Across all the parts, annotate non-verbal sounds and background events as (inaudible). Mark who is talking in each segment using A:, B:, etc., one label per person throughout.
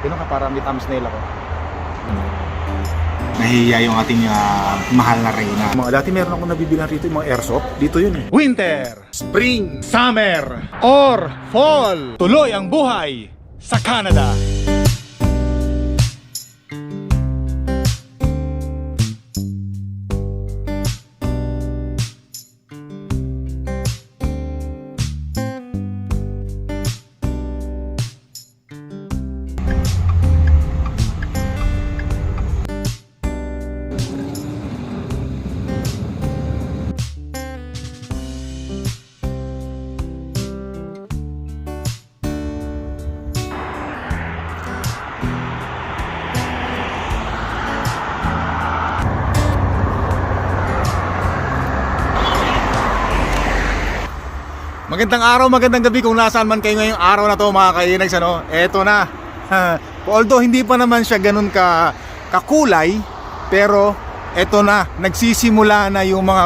A: Ganun ka para may thumbs nail ako. Nahihiya yung ating ah, mahal na reyna. Mga dati meron akong nabibilan rito yung mga airsoft. Dito yun eh. Winter, Spring, Summer, or Fall. Tuloy ang buhay sa Canada. Magandang araw, magandang gabi kung nasaan man kayo ngayong araw na to mga kainags ano. Eto na. (laughs) Although hindi pa naman siya ganun ka kakulay, pero eto na, nagsisimula na yung mga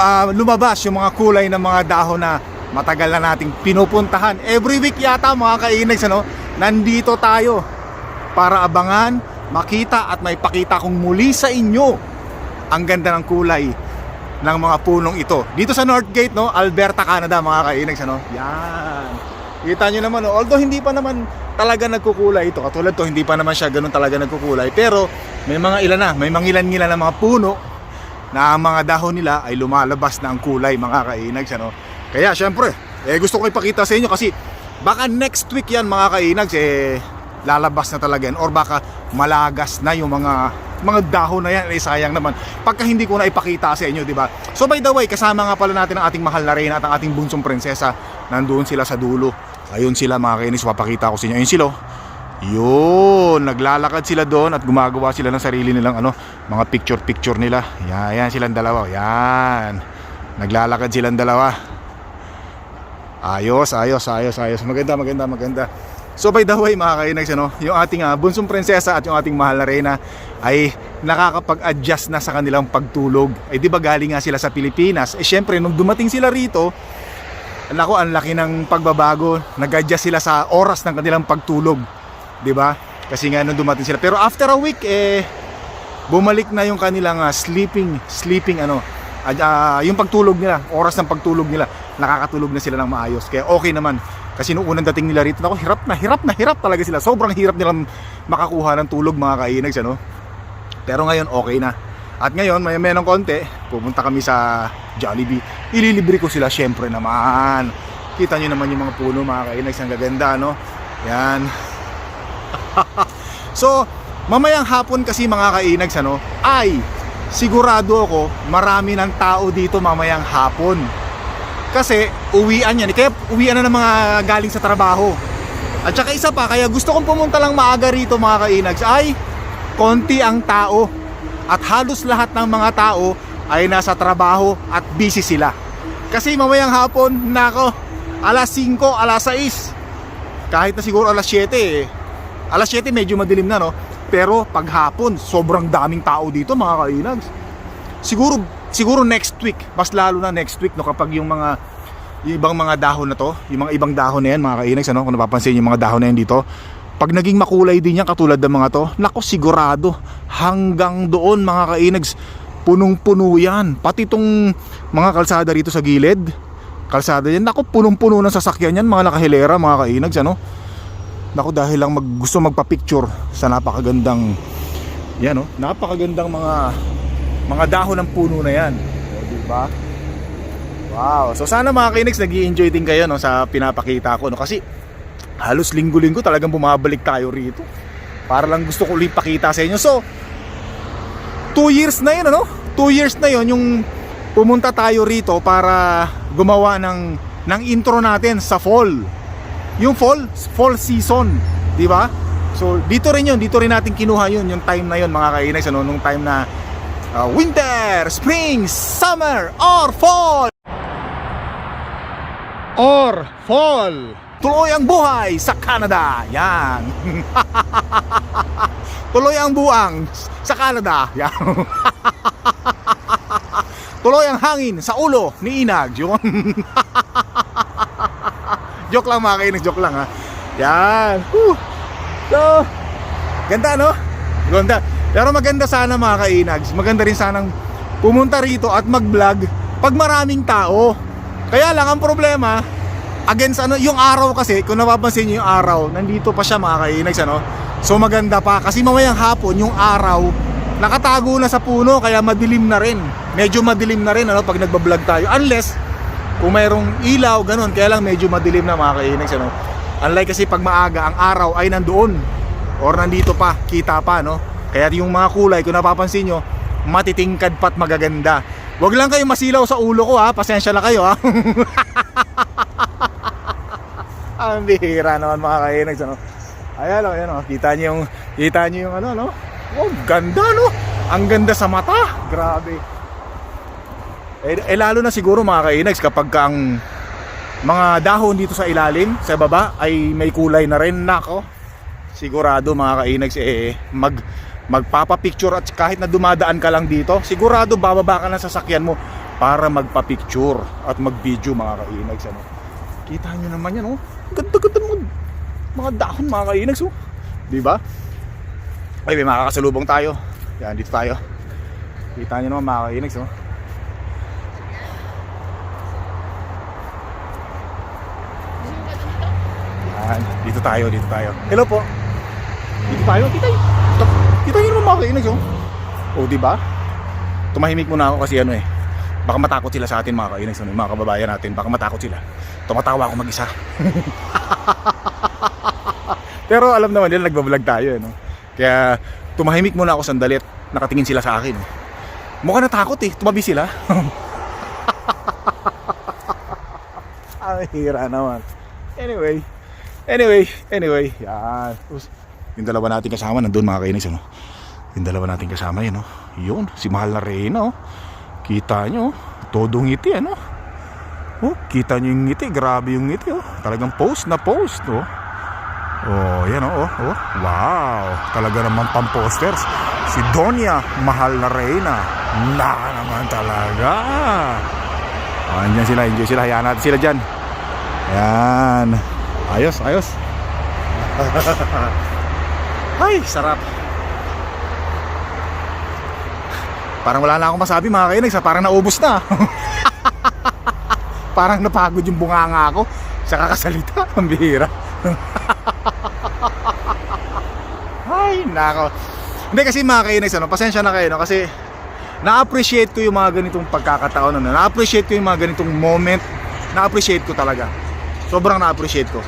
A: ah, lumabas yung mga kulay ng mga dahon na matagal na nating pinupuntahan. Every week yata mga kainags ano, nandito tayo para abangan, makita at may pakita kong muli sa inyo ang ganda ng kulay ng mga punong ito. Dito sa Northgate, no, Alberta, Canada, mga kainags, ano? Yan. Kita nyo naman, no? although hindi pa naman talaga nagkukulay ito. Katulad to, hindi pa naman siya ganun talaga nagkukulay. Pero may mga ilan na, may mangilan-ngilan na mga puno na ang mga dahon nila ay lumalabas na ang kulay, mga kainags, ano? Kaya, syempre, eh, gusto ko ipakita sa inyo kasi baka next week yan, mga kainags, eh, lalabas na talaga yan or baka malagas na yung mga mga dahon na yan eh sayang naman. Pagka hindi ko na ipakita sa inyo di ba? So by the way kasama nga pala natin ang ating mahal na reyna at ang ating bunsong prinsesa. Nandoon sila sa dulo. Ayun sila mga kainis. Papakita ko sa inyo. Ayun sila oh. yun naglalakad sila doon at gumagawa sila ng sarili nilang ano mga picture picture nila. Yan, yan silang dalawa yan. Naglalakad silang dalawa. Ayos, ayos, ayos, ayos. Maganda, maganda, maganda. So by the way mga kainags, ano, yung ating ah, bunsong prinsesa at yung ating mahal na reyna ay nakakapag-adjust na sa kanilang pagtulog. Eh di ba galing nga sila sa Pilipinas? Eh syempre nung dumating sila rito, nako ang laki ng pagbabago. Nag-adjust sila sa oras ng kanilang pagtulog. Di ba? Kasi nga nung dumating sila. Pero after a week eh bumalik na yung kanilang ah, sleeping sleeping ano ah, yung pagtulog nila, oras ng pagtulog nila, nakakatulog na sila ng maayos. Kaya okay naman. Kasi nung unang dating nila rito, ako hirap na, hirap na, hirap talaga sila. Sobrang hirap nilang makakuha ng tulog mga kainags, ano? Pero ngayon okay na. At ngayon, may may konti, pupunta kami sa Jollibee. Ililibre ko sila syempre naman. Kita nyo naman yung mga puno mga kainags, ang gaganda, no? Yan. (laughs) so, mamayang hapon kasi mga kainags, ano, ay sigurado ako marami ng tao dito mamayang hapon. Kasi uwian yan. Kaya uwian na ng mga galing sa trabaho. At saka isa pa, kaya gusto kong pumunta lang maaga rito mga kainags ay konti ang tao. At halos lahat ng mga tao ay nasa trabaho at busy sila. Kasi mamayang hapon, nako, alas 5, alas 6. Kahit na siguro alas 7 eh. Alas 7 medyo madilim na no. Pero pag hapon, sobrang daming tao dito mga kainags. Siguro siguro next week, mas lalo na next week no kapag yung mga yung ibang mga dahon na to, yung mga ibang dahon na yan mga kainags ano, kung napapansin yung mga dahon na yan dito, pag naging makulay din yan katulad ng mga to, nako sigurado hanggang doon mga kainags punong-puno yan. Pati itong mga kalsada rito sa gilid, kalsada yan, nako punong-puno ng sasakyan yan mga nakahilera mga kainags ano. Nako dahil lang mag, gusto magpa-picture sa napakagandang yan oh, napakagandang mga mga dahon ng puno na yan. O, di ba? Wow. So sana mga kiniks nag enjoy din kayo no, sa pinapakita ko no kasi halos linggo-linggo talagang bumabalik tayo rito. Para lang gusto ko ulit pakita sa inyo. So 2 years na yun ano? 2 years na yun yung pumunta tayo rito para gumawa ng ng intro natin sa fall. Yung fall, fall season, di ba? So dito rin yun, dito rin natin kinuha yun, yung time na yun mga kainags, ano, nung time na uh, winter, spring, summer, or fall. Or fall. Tuloy ang buhay sa Canada. Yan. (laughs) Tuloy ang buang sa Canada. Yan. (laughs) Tuloy ang hangin sa ulo ni Inag. Yun. (laughs) joke lang mga kainis, joke lang ha. Yan. Whew. So, ganda no? Ganda. Pero maganda sana mga kainags. Maganda rin sanang pumunta rito at mag-vlog pag maraming tao. Kaya lang ang problema, against ano, yung araw kasi, kung napapansin niyo yung araw, nandito pa siya mga kainags ano. So maganda pa kasi mamayang hapon yung araw nakatago na sa puno kaya madilim na rin. Medyo madilim na rin ano pag nagba-vlog tayo. Unless kung mayroong ilaw ganun, kaya lang medyo madilim na mga kainags ano. Unlike kasi pag maaga ang araw ay nandoon or nandito pa, kita pa no. Kaya yung mga kulay kung napapansin nyo, matitingkad pa't magaganda. Huwag lang kayo masilaw sa ulo ko ha, pasensya na kayo ha. (laughs) Ang bihira naman mga kainags ano. Ayan o, ayan o. Kita niyo yung, kita niyo yung ano, no? Oh, ganda, no? Ang ganda sa mata. Grabe. Eh, eh lalo na siguro mga kainags kapag ka ang mga dahon dito sa ilalim, sa baba, ay may kulay na rin. Nako, sigurado mga kainags, eh, mag, magpapapicture at kahit na dumadaan ka lang dito, sigurado bababa ka ng sasakyan mo para magpa-picture at mag-video mga kainags. Ano? Kita nyo naman yan, oh. Ganda-ganda mo mga dahon mga kainags oh. Di ba? Ay, may makakasalubong tayo. Yan, dito tayo. Kita nyo naman mga kainags oh. Yan, dito tayo, dito tayo. Hello po. Dito tayo, kita nyo. Naman mga kainags oh. Oh, di ba? Tumahimik muna ako kasi ano eh. Baka matakot sila sa atin mga kainags, ano, mga kababayan natin. Baka matakot sila. Tumatawa ako mag-isa. (laughs) Pero alam naman nila nagbablog tayo, eh, no? Kaya tumahimik muna ako sandali at nakatingin sila sa akin. Mukha natakot eh, tumabi sila. (laughs) Ang hira naman. Anyway, anyway, anyway, yan. Yung dalawa natin kasama nandun mga kainis, ano? Yung dalawa natin kasama yun, no? Yun, si Mahal na Reyna, oh. Kita nyo, oh. todo ngiti, ano? Oh, kita nyo yung ngiti, grabe yung ngiti, oh. Talagang post na post, oh. Oh, yan oh, oh, oh. Wow, talaga naman pang-posters. Si Donya, mahal na reyna. Naka naman talaga. Oh, andyan sila, enjoy sila. Hayaan natin sila dyan. Yan. Ayos, ayos. (laughs) Ay, sarap. Parang wala na akong masabi mga kainags. ha? Parang naubos na. (laughs) Parang napagod yung bunganga ako sa kakasalita. (laughs) Ang bihira. (laughs) Ay, nako. Hindi kasi mga kainags, ano, pasensya na kayo, no? Kasi na-appreciate ko yung mga ganitong pagkakataon, ano? na-appreciate ko yung mga ganitong moment, na-appreciate ko talaga. Sobrang na-appreciate ko.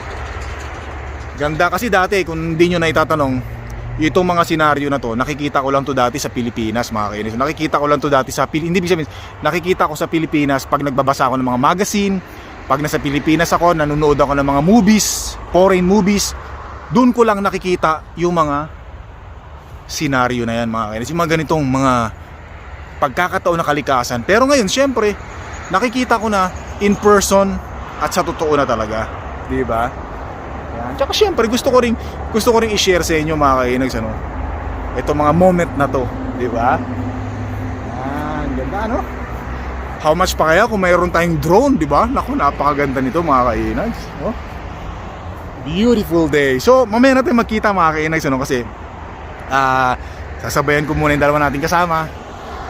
A: Ganda kasi dati, kung hindi nyo na itatanong, itong mga senaryo na to, nakikita ko lang to dati sa Pilipinas, mga kainis. Nakikita ko lang to dati sa Pil- hindi sabihin, nakikita ko sa Pilipinas pag nagbabasa ako ng mga magazine, pag nasa Pilipinas ako, nanonood ako ng mga movies, foreign movies, doon ko lang nakikita yung mga senaryo na yan, mga kainis. Yung mga ganitong mga pagkakataon na kalikasan. Pero ngayon, syempre, nakikita ko na in person at sa totoo na talaga. Di ba? Tsaka syempre, gusto ko ring gusto ko ring i-share sa inyo mga kainags ano. Ito mga moment na to, di ba? Yan, ganda ano? How much pa kaya kung mayroon tayong drone, di ba? Naku, napakaganda nito mga kainags. Oh. Beautiful day. So, mamaya natin magkita mga kainags ano kasi ah sasabayan ko muna yung dalawa nating kasama.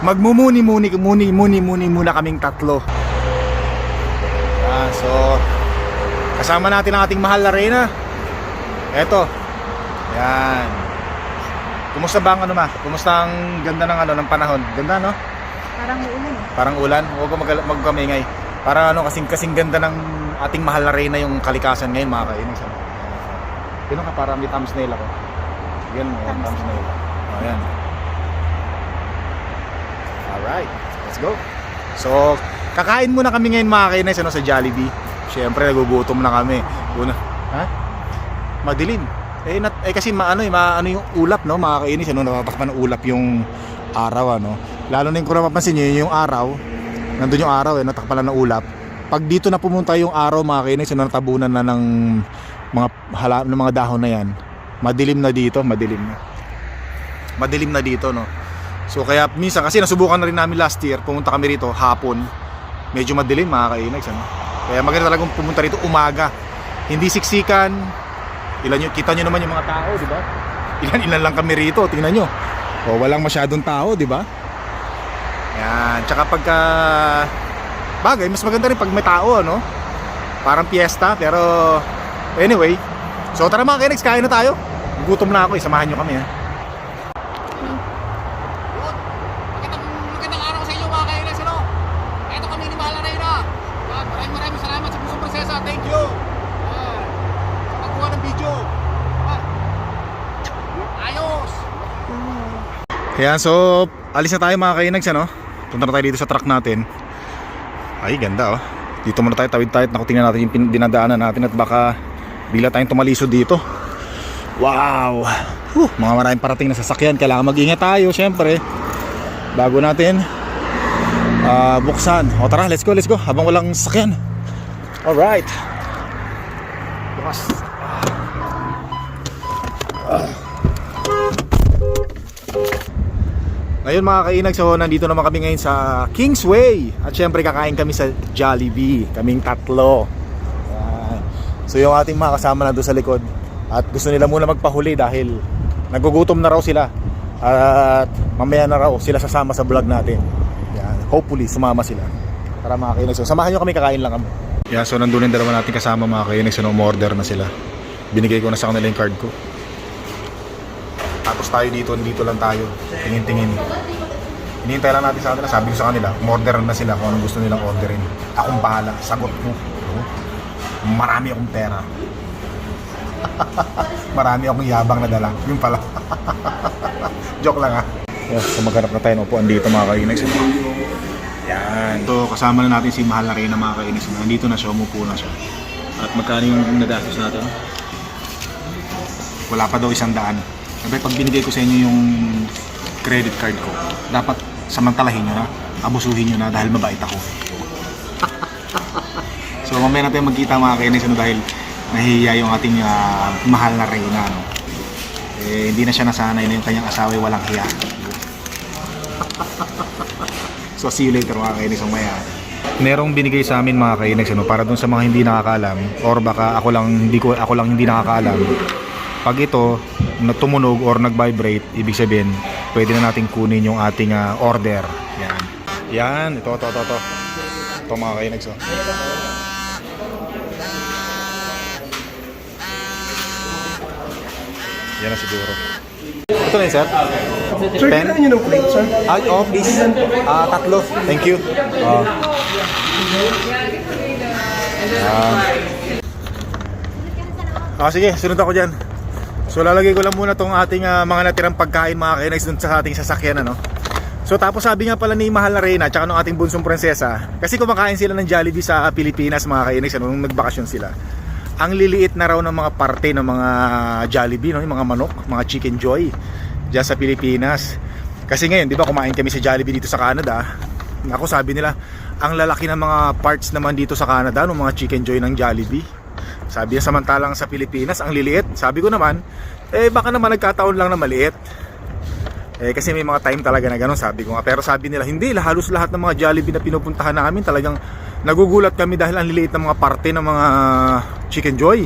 A: Magmumuni-muni, muni-muni-muni muna kaming tatlo. Ah, so kasama natin ang ating mahal na Reyna. Eto. Yan. Kumusta ba ang ano ma? Kumusta ang ganda ng ano ng panahon? Ganda no?
B: Parang uulan eh.
A: Parang ulan. Huwag mag magkamingay. Para ano kasing kasing ganda ng ating mahal na Reyna yung kalikasan ngayon mga kainis. Ano? Pino ka para may thumbnail ako. Yan mo,
B: Thumbs
A: thumbnail. Oh, yan. Alright, let's go. So, kakain muna kami ngayon mga kainis ano, sa Jollibee. Siyempre, nagugutom na kami. Una, ha? Madilim. Eh, nat, eh kasi maano eh, maano yung ulap no, mga kainis ano, napapakan ng ulap yung araw ano. Lalo na yung kung napapansin niyo yung araw, nandun yung araw eh, natakpan lang ng ulap. Pag dito na pumunta yung araw mga kainis, ano, natabunan na ng mga hala, ng mga dahon na yan. Madilim na dito, madilim na. Madilim na dito no. So kaya minsan kasi nasubukan na rin namin last year, pumunta kami rito hapon. Medyo madilim mga kainags ano. Kaya maganda talagang pumunta rito umaga. Hindi siksikan, Ilan nyo, kita nyo naman yung mga tao, di ba? Ilan ilan lang kami rito, tingnan nyo. O walang masyadong tao, di ba? Yan, tsaka pagka bagay, mas maganda rin pag may tao, ano? Parang piyesta, pero anyway. So tara mga kinex, kain na tayo. Gutom na ako, eh. samahan nyo kami ha.
B: Magandang, magandang araw sa inyo mga kainis, ano? Ito kami ni Mahal Arena. Yan, maraming maraming salamat sa Pusong Prinsesa. Thank you. Yan. Sa pagkuha ng video. Yan. Ayos.
A: Ayan, so alis na tayo mga kainags ano. Punta na tayo dito sa truck natin. Ay, ganda oh. Dito muna tayo, tawid tayo. Naku, tingnan natin yung dinadaanan natin at baka bila tayong tumalisod dito. Wow! Huh, mga maraming parating na sasakyan. Kailangan mag-ingat tayo, syempre. Bago natin ah, buksan. O tara, let's go, let's go. Habang walang sasakyan. Alright. Bukas. Ngayon mga kainag, so nandito naman kami ngayon sa Kingsway. At syempre kakain kami sa Jollibee. Kaming tatlo. Yan. So yung ating mga kasama na doon sa likod. At gusto nila muna magpahuli dahil Nagugutom na raw sila. At mamaya na raw sila sasama sa vlog natin. Yan. Hopefully sumama sila. Para mga kainag, so samahan nyo kami kakain lang kami. Yan, so nandun yung dalawa natin kasama mga kainag So umorder na sila. Binigay ko na sa kanila yung card ko tapos tayo dito, dito lang tayo. Tingin-tingin. Hinihintay lang natin sa kanila. Sabi ko sa kanila, order na sila kung anong gusto nilang orderin. Akong bahala. Sagot mo. Marami akong pera. (laughs) Marami akong yabang na dala. Yun pala. (laughs) Joke lang ha. Yes, so maghanap na tayo ng upuan dito mga kainis. Yan. So kasama na natin si Mahal na Reyna mga kainis. Nandito na siya, umupo na siya. At magkano yung nagastos natin? Wala pa daw isang daan. Sabi, pag binigay ko sa inyo yung credit card ko, dapat samantalahin nyo na, abusuhin nyo na dahil mabait ako. (laughs) so mamaya natin magkita mga kainis ano, dahil nahihiya yung ating ah, mahal na reyna. No? Eh, hindi na siya nasanay na yung kanyang asawa ay walang hiya. (laughs) so see you later mga kainis mamaya. Merong binigay sa amin mga kainis ano, para dun sa mga hindi nakakaalam or baka ako lang hindi ko ako lang hindi nakakaalam pag ito na tumunog or nag-vibrate, ibig sabihin, pwede na natin kunin yung ating ah, order. Yan. Yan, ito, ito, ito, ito. Ito mga kainags, oh. Yan na siguro. Ito na yun, sir.
C: Sir,
A: Ten?
C: kailangan nyo ng plate, sir?
A: Ay, oh, please. Ah, tatlo. Thank you. Oh. Ah, sige, sunod ako dyan. So lalagay ko lang muna tong ating ah, mga natirang pagkain mga kainags dun sa ating sasakyan ano. So tapos sabi nga pala ni Mahal na Reyna tsaka nung ating bunsong prinsesa kasi kumakain sila ng Jollibee sa Pilipinas mga kainags ano, nung nagbakasyon sila. Ang liliit na raw ng mga parte ng mga Jollibee no, yung mga manok, mga chicken joy diyan sa Pilipinas. Kasi ngayon, 'di ba, kumain kami sa Jollibee dito sa Canada. Ako sabi nila, ang lalaki ng mga parts naman dito sa Canada ng mga chicken joy ng Jollibee. Sabi niya samantalang sa Pilipinas ang liliit. Sabi ko naman, eh baka naman nagkataon lang na maliit. Eh kasi may mga time talaga na gano'n sabi ko nga. Pero sabi nila, hindi, halos lahat ng mga Jollibee na pinupuntahan namin talagang nagugulat kami dahil ang liliit ng mga parte ng mga Chicken Joy.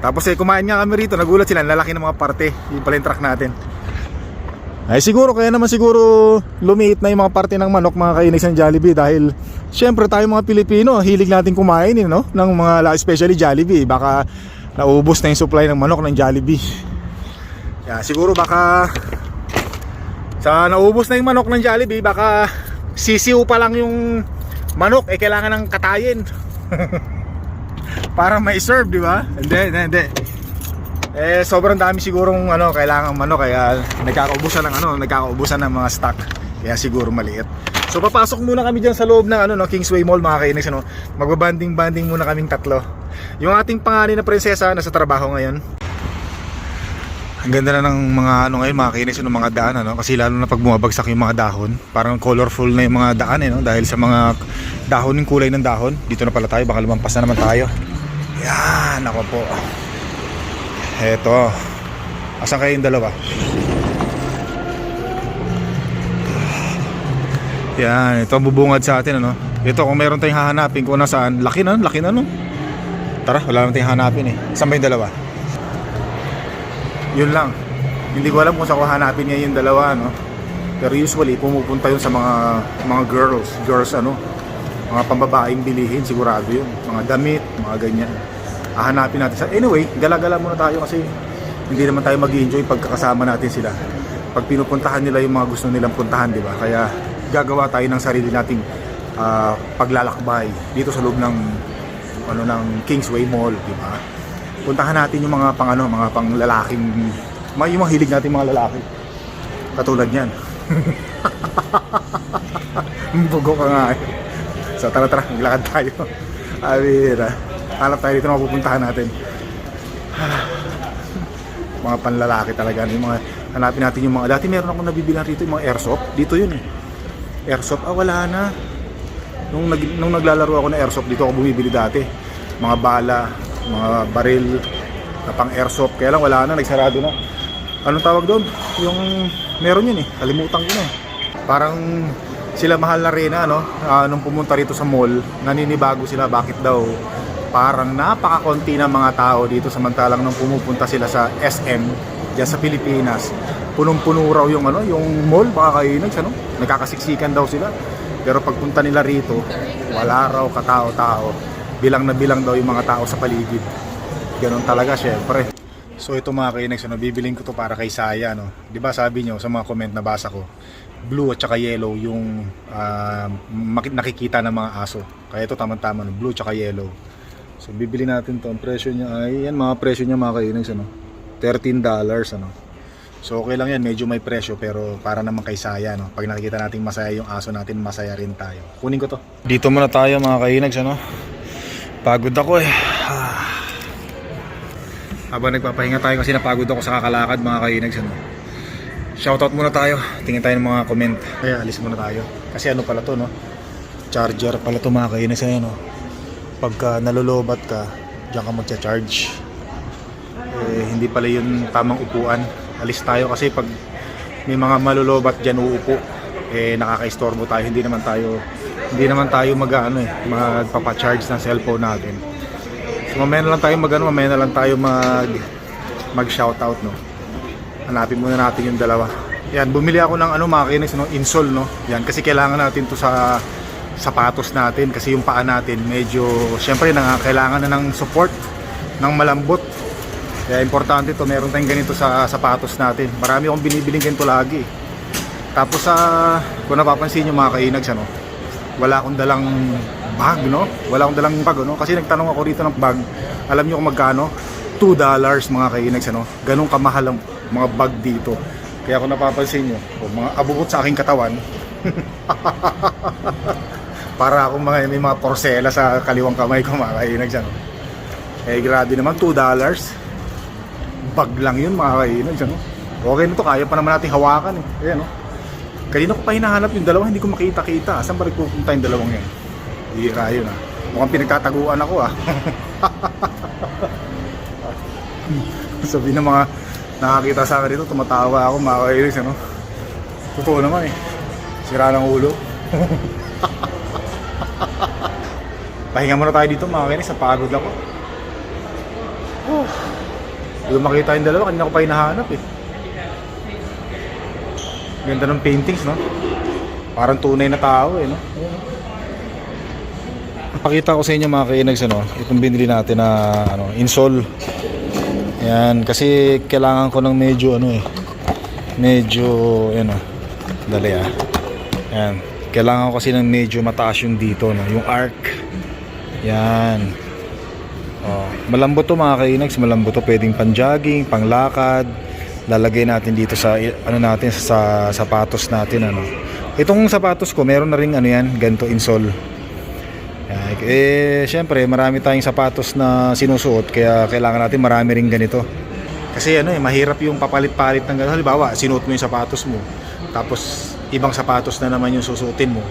A: Tapos eh kumain nga kami rito, nagulat sila, lalaki ng mga parte. Yung pala yung truck natin. Ay siguro kaya naman siguro lumiit na yung mga parte ng manok mga kainis ng Jollibee dahil syempre tayo mga Pilipino hilig natin kumain eh, no? ng mga especially Jollibee baka naubos na yung supply ng manok ng Jollibee. Yeah, siguro baka sa naubos na yung manok ng Jollibee baka sisiw pa lang yung manok eh kailangan ng katayin. (laughs) Para may serve, di ba? Hindi, hindi, hindi. Eh sobrang dami sigurong ano kailangan ano kaya nagkakaubusan ng ano, nagkakaubusan ng mga stock. Kaya siguro maliit. So papasok muna kami diyan sa loob ng ano no Kingsway Mall mga kainis ano. Magbabanding-banding muna kaming tatlo. Yung ating panganay na prinsesa nasa trabaho ngayon. Ang ganda na ng mga ano ngayon mga kainis yung mga daan ano kasi lalo na pag bumabagsak yung mga dahon, parang colorful na yung mga daan eh no dahil sa mga dahon yung kulay ng dahon. Dito na pala tayo, baka lumampas na naman tayo. Yan, ako po. Eto. Asan kayo yung dalawa? Yan, ito ang bubungad sa atin ano. Ito kung meron tayong hahanapin kung nasaan, laki na, laki na no. Tara, wala naman tayong hanapin eh. Saan ba yung dalawa? Yun lang. Hindi ko alam kung saan ko hanapin ngayon yung dalawa, no? Pero usually, pumupunta yun sa mga mga girls. Girls, ano? Mga pambabaeng bilihin, sigurado yun. Mga damit, mga ganyan. Hahanapin natin sa... Anyway, gala-gala muna tayo kasi hindi naman tayo mag enjoy pagkakasama natin sila. Pag pinupuntahan nila yung mga gusto nilang puntahan, di ba? Kaya gagawa tayo ng sarili nating ah, paglalakbay dito sa loob ng ano ng Kingsway Mall, di ba? Puntahan natin yung mga pang ano, mga pang lalaking mga yung mga hilig natin mga lalaki. Katulad niyan. (laughs) Bugo ka nga eh. So tara tara, maglakad tayo. Abira. Hanap tayo dito na mapupuntahan natin. mga panlalaki talaga. Yung mga, hanapin natin yung mga, dati meron akong nabibilang rito yung mga airsoft. Dito yun eh. Airsoft, ah wala na. Nung, nag, nung naglalaro ako ng airsoft, dito ako bumibili dati. Mga bala, mga baril, na pang airsoft. Kaya lang wala na, nagsarado na. Anong tawag doon? Yung meron yun eh. Kalimutan ko na eh. Parang sila mahal na rin ano, ah, nung pumunta rito sa mall, naninibago sila bakit daw parang napakakonti ng mga tao dito samantalang nung pumupunta sila sa SM diyan sa Pilipinas punong-puno raw yung ano yung mall baka kainags ano nagkakasiksikan daw sila pero pagpunta nila rito wala raw katao-tao bilang na bilang daw yung mga tao sa paligid ganun talaga syempre So ito mga kainags, ano, bibiling ko to para kay Saya, no? ba sabi nyo sa mga comment na basa ko, blue at saka yellow yung maki- nakikita ng mga aso. Kaya ito tama-tama, no? blue at saka yellow. So bibili natin to. Ang presyo niya ay yan mga presyo niya mga kainags, ano? 13 dollars, ano? So okay lang yan, medyo may presyo pero para naman kay Saya, no? Pag nakikita natin masaya yung aso natin, masaya rin tayo. Kunin ko to. Dito muna tayo mga kainags, ano? Pagod ako eh. Habang nagpapahinga tayo kasi napagod ako sa kakalakad mga kainags ano. Shoutout muna tayo. Tingin tayo ng mga comment. Kaya alis muna tayo. Kasi ano pala to no? Charger pala to mga kainags ano. Pagka nalolobat ka, diyan ka magcha-charge. Eh, hindi pala yun tamang upuan. Alis tayo kasi pag may mga malolobat diyan uupo, eh nakaka-istorbo tayo. Hindi naman tayo hindi naman tayo mag ano eh, magpapa-charge ng cellphone natin. So mamaya na lang tayo mag ano, mamaya na lang tayo mag mag shoutout no. Hanapin muna natin yung dalawa. Yan, bumili ako ng ano mga kinis, no, insole no. Yan kasi kailangan natin to sa sapatos natin kasi yung paa natin medyo syempre nangakailangan na ng support ng malambot. Kaya importante to, meron tayong ganito sa sapatos natin. Marami akong binibiling ganito lagi. Tapos sa kung napapansin niyo mga kainags ano, wala akong dalang bag, no? Wala akong dalang bag, no? Kasi nagtanong ako dito ng bag. Alam niyo kung magkano? 2 dollars mga kainags, ano? Ganun kamahal ang mga bag dito. Kaya kung napapansin niyo, o mga abubot sa aking katawan, (laughs) para akong mga may mga porsela sa kaliwang kamay ko mga kainags, ano? Eh, grabe naman, 2 dollars. Bag lang yun mga ano? Okay na to, kaya pa naman natin hawakan, eh. Ayan, no? Kanina ko pa hinahanap yung dalawa, hindi ko makita-kita. Saan ba nagpupunta yung dalawang yan? Hira yun ah. Mukhang pinagtataguan ako ah. (laughs) Sabi ng mga nakakita sa akin dito, tumatawa ako, mga kairis, ano? Totoo naman eh. Sira ng ulo. (laughs) Pahinga muna tayo dito mga kairis, napagod ako. Oh. Makita yung dalawa, kanina ko pa hinahanap eh. Ganda ng paintings, no? Parang tunay na tao, eh, no? Pakita ko sa inyo mga kainags, ano? Itong binili natin na, ano, insole. Yan, kasi kailangan ko ng medyo, ano eh, medyo, ano, dali ah. Yan, kailangan ko kasi ng medyo mataas yung dito, no? Yung arc. Yan. Oh, malambot to mga kainags, malambot to, pwedeng pang-jogging, pang-lakad, lalagay natin dito sa ano natin sa sapatos natin ano. Itong sapatos ko meron na ring ano yan, ganito insole. Yan, Eh syempre marami tayong sapatos na sinusuot kaya kailangan natin marami ring ganito. Kasi ano eh mahirap yung papalit-palit ng ganito. Halimbawa, sinuot mo yung sapatos mo. Tapos ibang sapatos na naman yung susuotin mo.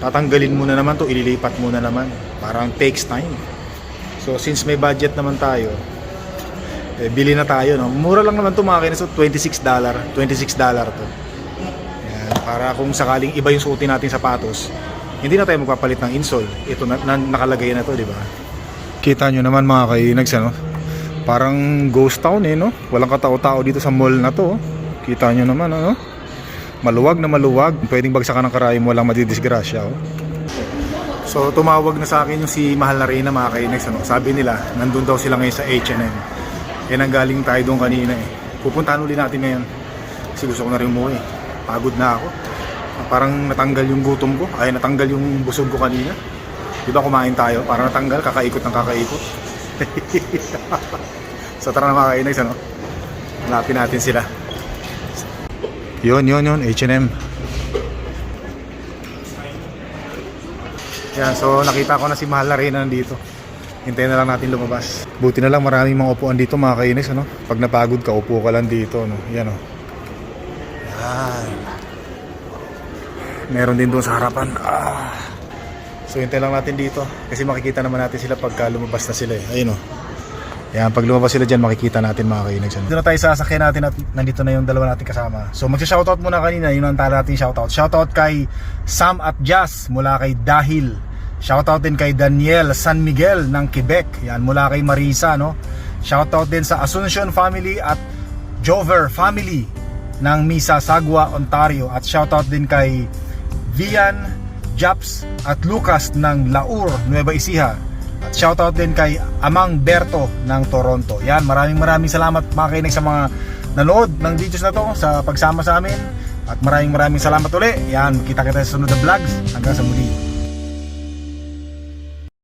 A: Tatanggalin mo na naman to, ililipat mo na naman. Parang takes time. So since may budget naman tayo, eh, bili na tayo no. Mura lang naman to mga kinis, so 26 dollar, 26 dollar to. Yan, para kung sakaling iba yung suotin natin sapatos, hindi na tayo magpapalit ng insole. Ito na, na nakalagay na to, di ba? Kita nyo naman mga kainags ano. Parang ghost town eh, no? Walang katao-tao dito sa mall na to. oh. Kita nyo naman, ano? Maluwag na maluwag. Pwedeng bagsakan ng karayom, walang madidisgrasya, oh. So, tumawag na sa akin yung si Mahal na Reyna, mga kainex, ano? Sabi nila, nandun daw sila ngayon sa H&M. Eh, nanggaling tayo doon kanina, eh. Pupuntahan uli natin ngayon. Kasi gusto ko na rin umuwi. Pagod na ako. Parang natanggal yung gutom ko. Ay, natanggal yung busog ko kanina. Di ba kumain tayo? Parang natanggal, kakaikot ng kakaikot. (laughs) so tara na mga kainex, ano? Hanapin natin sila. Yun, yun, yun, H&M. Yan, so nakita ko na si Mahal na rin nandito. Hintayin na lang natin lumabas. Buti na lang maraming mga upuan dito mga kainis, ano? Pag napagod ka, upo ka lang dito, no? Yan, oh. Yan. Meron din doon sa harapan. Ah. So hintayin lang natin dito kasi makikita naman natin sila pagka lumabas na sila eh. Ayun oh. Yan, pag lumabas sila dyan, makikita natin mga kainex. Dito na tayo sa sasakyan natin at nandito na yung dalawa nating kasama. So magsha-shoutout muna kanina, yun ang tala natin shoutout. Shoutout kay Sam at Jazz mula kay Dahil. Shoutout din kay Daniel San Miguel ng Quebec. Yan, mula kay Marisa, no? Shoutout din sa Asuncion family at Jover family ng Misa Sagwa, Ontario. At shoutout din kay Vian, Japs at Lucas ng Laur, Nueva Ecija. At shoutout din kay Amang Berto ng Toronto. Yan, maraming maraming salamat mga kainig sa mga nanood ng videos na to sa pagsama sa amin. At maraming maraming salamat uli. Yan, kita kita sa sunod na vlogs. Hanggang sa muli.